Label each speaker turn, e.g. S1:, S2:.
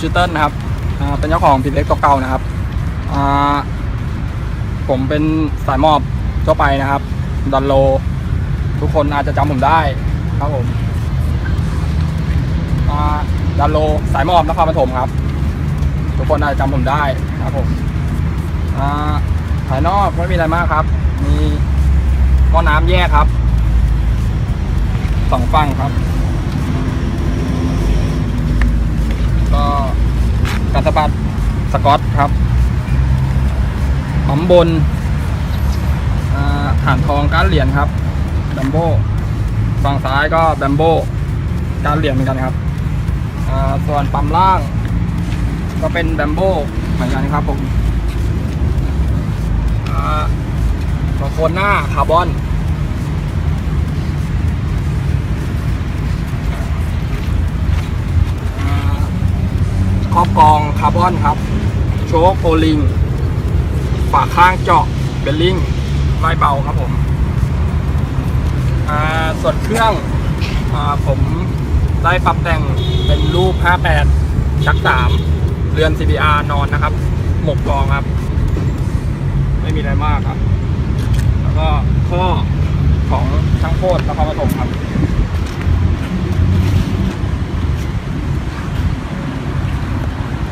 S1: ชื่อเติ้ลนะครับเป็นเจ้าของพิเล็กตัวเก่านะครับ ผมเป็นสายมอบทั่วไปนะครับดันโล ทุกคนอาจจะจำผมได้ครับผมดันโลสายมอบนครปฐมครับ ทุกคนอาจจะจำผมได้ครับผมภายนอกไม่มีอะไรมากครับ มีหม้อน้ำแยกครับสองฝั่งครับ ก็ กระสะบัดสกอตครับปั๊มบนฐานทองก้านเหรียญครับแบมโบฝั่งซ้ายก็แบมโบก้านเหรียญเหมือนกันครับส่วนปั๊มล่าง ก็เป็นแบมโบเหมือนกันครับผมอ่าตัวโคนหน้าคาร์บอน อบกองคาร์บอนครับ โชคโอลิง ฝาข้างเจาะเบลลิงไล่เบาครับผมส่วนเครื่องอผมได้ปรับแต่งเป็นรูป 58 ชัก 3 เรือน CBR นอนนะครับ หมกกองครับ ไม่มีอะไรมากครับ แล้วก็ข้อของช่างโคตรนครปฐมครับ